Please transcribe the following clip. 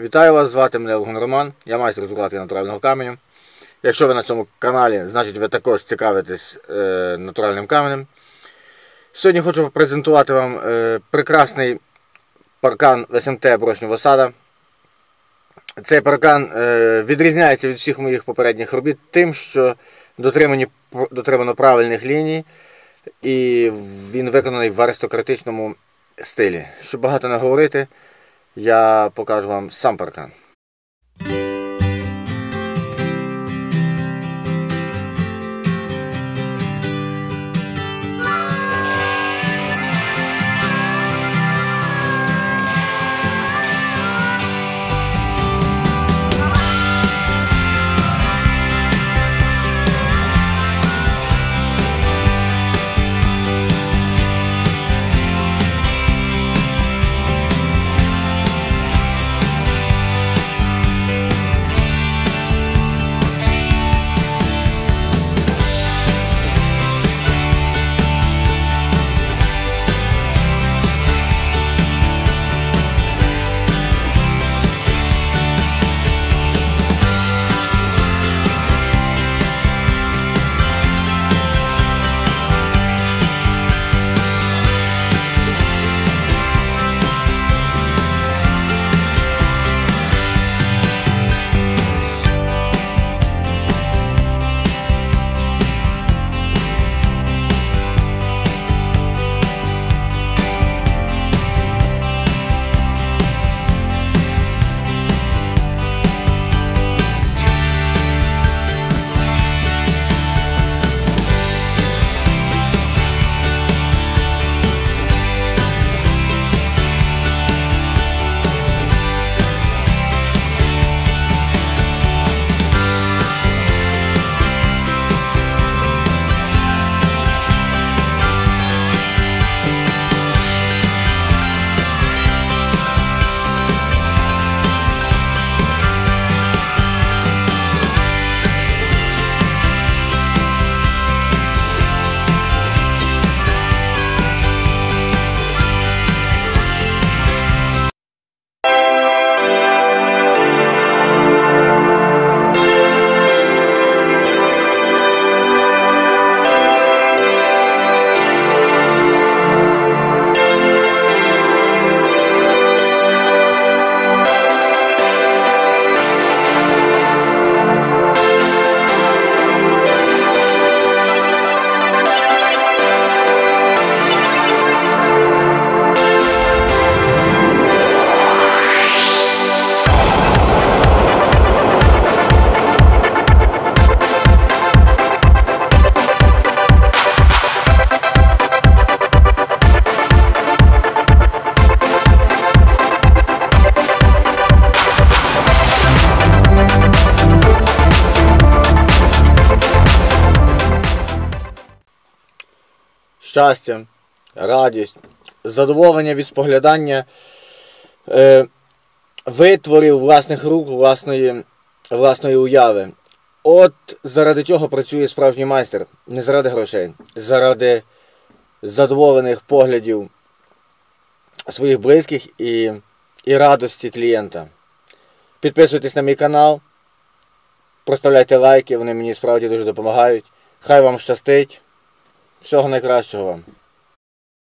Вітаю вас, звати мене Олгун Роман, я майстер з укладки натурального каменю. Якщо ви на цьому каналі, значить ви також цікавитесь е, натуральним каменем. Сьогодні хочу презентувати вам е, прекрасний паркан СМТ Брошнього сада. Цей паркан е, відрізняється від всіх моїх попередніх робіт тим, що дотримано правильних ліній і він виконаний в аристократичному стилі. Щоб багато не говорити, я покажу вам сам паркан. Щастя, радість, задоволення від споглядання е, витворів власних рук, власної, власної уяви. От заради чого працює справжній майстер. Не заради грошей, заради задоволених поглядів своїх близьких і, і радості клієнта. Підписуйтесь на мій канал, проставляйте лайки, вони мені справді дуже допомагають. Хай вам щастить. Всього найкращого вам.